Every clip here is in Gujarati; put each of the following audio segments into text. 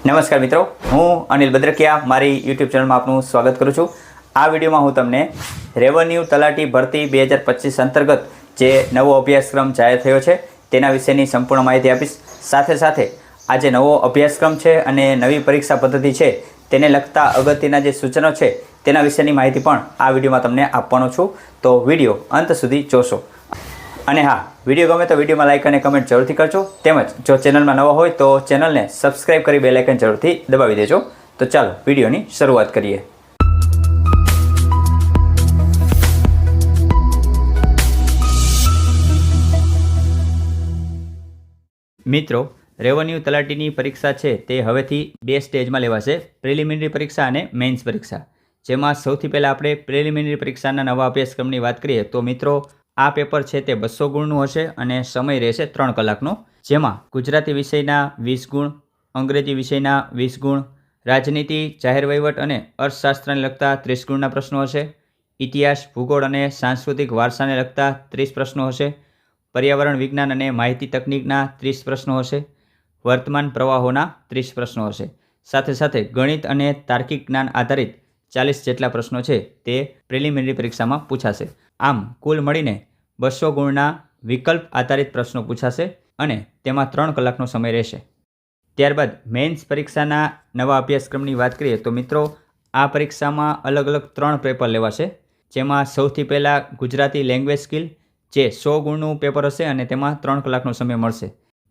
નમસ્કાર મિત્રો, હું અનિલ બદ્રકિયા, મારી યુટ્યુબ ચેનલમાં આપનું સ્વાગત કરું છું. આ વિડીયોમાં હું તમને રેવન્યુ તલાટી ભરતી બે હજાર પચીસ અંતર્ગત જે નવો અભ્યાસક્રમ જાહેર થયો છે, તેના વિશેની સંપૂર્ણ માહિતી આપીશ. સાથે સાથે આ જે નવો અભ્યાસક્રમ છે અને નવી પરીક્ષા પદ્ધતિ છે, તેને લગતા અગત્યના જે સૂચનો છે, તેના વિશેની માહિતી પણ આ વિડીયોમાં તમને આપવાનો છું. તો વીડિયો અંત સુધી જોશો. અને હા, વીડિયો ગમે તો વિડીયોમાં લાઇક અને કમેન્ટ જરૂરથી કરજો. તેમજ જો ચેનલમાં નવા હોય તો ચેનલને સબસ્ક્રાઇબ કરી બેલ આઇકન જરૂરથી દબાવી દેજો. તો ચાલો, વિડીયોની શરૂઆત કરીએ. મિત્રો રેવન્યુ તલાટીની પરીક્ષા છે તે હવેથી બે સ્ટેજમાં લેવાશે. પ્રિલિમિનરી પરીક્ષા અને મેઇન્સ પરીક્ષા. જેમાં સૌથી પહેલાં આપણે પ્રિલિમિનરી પરીક્ષાના નવા અભ્યાસક્રમની વાત કરીએ તો મિત્રો આ પેપર છે તે બસો ગુણનું હશે અને સમય રહેશે ત્રણ કલાકનો, જેમાં ગુજરાતી વિષયના વીસ ગુણ, અંગ્રેજી વિષયના વીસ ગુણ, રાજનીતિ, જાહેર વહીવટ અને અર્થશાસ્ત્રને લગતા ત્રીસ ગુણના પ્રશ્નો હશે, ઇતિહાસ, ભૂગોળ અને સાંસ્કૃતિક વારસાને લગતા ત્રીસ પ્રશ્નો હશે, પર્યાવરણ વિજ્ઞાન અને માહિતી તકનિકના ત્રીસ પ્રશ્નો હશે, વર્તમાન પ્રવાહોના ત્રીસ પ્રશ્નો હશે. સાથે સાથે ગણિત અને તાર્કિક જ્ઞાન આધારિત ચાલીસ જેટલા પ્રશ્નો છે તે પ્રિલિમિનરી પરીક્ષામાં પૂછાશે. આમ, કુલ મળીને બસો ગુણના વિકલ્પ આધારિત પ્રશ્નો પૂછાશે અને તેમાં ત્રણ કલાકનો સમય રહેશે. ત્યારબાદ મેન્સ પરીક્ષાના નવા અભ્યાસક્રમની વાત કરીએ તો મિત્રો, આ પરીક્ષામાં અલગ અલગ ત્રણ પેપર લેવાશે, જેમાં સૌથી પહેલાં ગુજરાતી લેંગ્વેજ સ્કિલ જે સો ગુણનું પેપર હશે અને તેમાં ત્રણ કલાકનો સમય મળશે.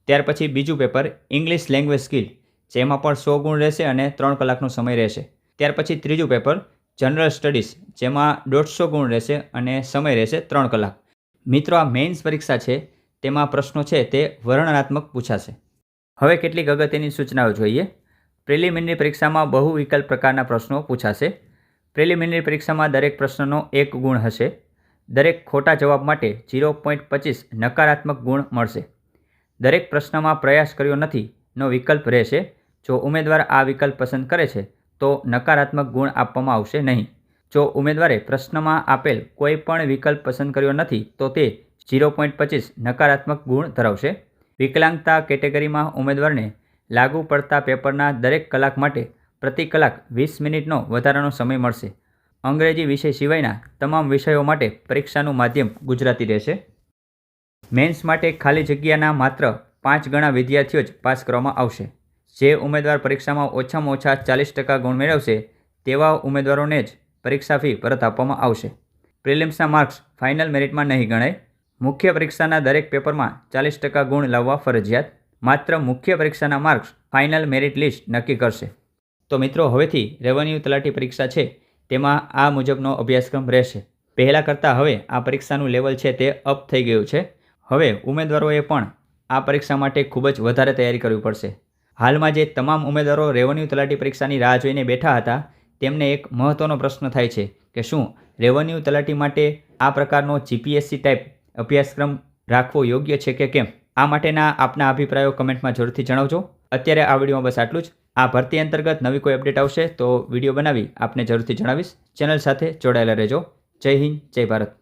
ત્યાર પછી બીજું પેપર ઇંગ્લિશ લેંગ્વેજ સ્કિલ જેમાં પણ સો ગુણ રહેશે અને ત્રણ કલાકનો સમય રહેશે. ત્યાર પછી ત્રીજું પેપર જનરલ સ્ટડીઝ જેમાં દોઢસો ગુણ રહેશે અને સમય રહેશે ત્રણ કલાક. મિત્રો, આ મેઇન્સ પરીક્ષા છે. તેમાં પ્રશ્નો છે, તે વર્ણનાત્મક પૂછાશે. હવે કેટલીક અગત્યની સૂચનાઓ જોઈએ. પ્રિલિમિનરી પરીક્ષામાં બહુ વિકલ્પ પ્રકારના પ્રશ્નો પૂછાશે. પ્રિલિમિનરી પરીક્ષામાં દરેક પ્રશ્નનો એક ગુણ હશે. દરેક ખોટા જવાબ માટે ઝીરો પોઈન્ટ પચીસ નકારાત્મક ગુણ મળશે. દરેક પ્રશ્નમાં પ્રયાસ કર્યો નથી, નો વિકલ્પ રહેશે. જો ઉમેદવાર આ વિકલ્પ પસંદ કરે છે, તો નકારાત્મક ગુણ આપવામાં આવશે નહીં. જો ઉમેદવારે પ્રશ્નમાં આપેલ કોઈ પણ વિકલ્પ પસંદ કર્યો નથી, તો તે ઝીરો પોઈન્ટ પચીસ નકારાત્મક ગુણ ધરાવશે. વિકલાંગતા કેટેગરીમાં ઉમેદવારને લાગુ પડતા પેપરના દરેક કલાક માટે પ્રતિ કલાક વીસ મિનિટનો વધારાનો સમય મળશે. અંગ્રેજી વિષય સિવાયના તમામ વિષયો માટે પરીક્ષાનું માધ્યમ ગુજરાતી રહેશે. મેન્સ માટે ખાલી જગ્યાના માત્ર પાંચ ગણા વિદ્યાર્થીઓ જ પાસ કરવામાં આવશે. જે ઉમેદવાર પરીક્ષામાં ઓછામાં ઓછા ચાલીસ ટકા ગુણ મેળવશે, તેવા ઉમેદવારોને જ પરીક્ષા ફી પરત આપવામાં આવશે. પ્રિલિમ્સના માર્ક્સ ફાઇનલ મેરિટમાં નહીં ગણાય. મુખ્ય પરીક્ષાના દરેક પેપરમાં ચાલીસ ટકા ગુણ લાવવા ફરજિયાત. માત્ર મુખ્ય પરીક્ષાના માર્ક્સ ફાઇનલ મેરિટ લિસ્ટ નક્કી કરશે. તો મિત્રો, હવેથી રેવન્યુ તલાટી પરીક્ષા છે, તેમાં આ મુજબનો અભ્યાસક્રમ રહેશે. પહેલાં કરતાં હવે આ પરીક્ષાનું લેવલ છે તે અપ થઈ ગયું છે. હવે ઉમેદવારોએ પણ આ પરીક્ષા માટે ખૂબ જ વધારે તૈયારી કરવી પડશે. હાલમાં જે તમામ ઉમેદવારો રેવન્યુ તલાટી પરીક્ષાની રાહ જોઈને બેઠા હતા તેમને એક મહત્ત્વનો પ્રશ્ન થાય છે કે શું રેવન્યુ તલાટી માટે આ પ્રકારનો જીપીએસસી ટાઈપ અભ્યાસક્રમ રાખવો યોગ્ય છે કે કેમ? આ માટેના આપના અભિપ્રાયો કમેન્ટમાં જરૂરથી જણાવજો. અત્યારે આ વિડીયોમાં બસ આટલું જ. આ ભરતી અંતર્ગત નવી કોઈ અપડેટ આવશે તો વીડિયો બનાવી આપને જરૂરથી જણાવીશ. ચેનલ સાથે જોડાયેલા રહેજો. જય હિન્દ, જય ભારત.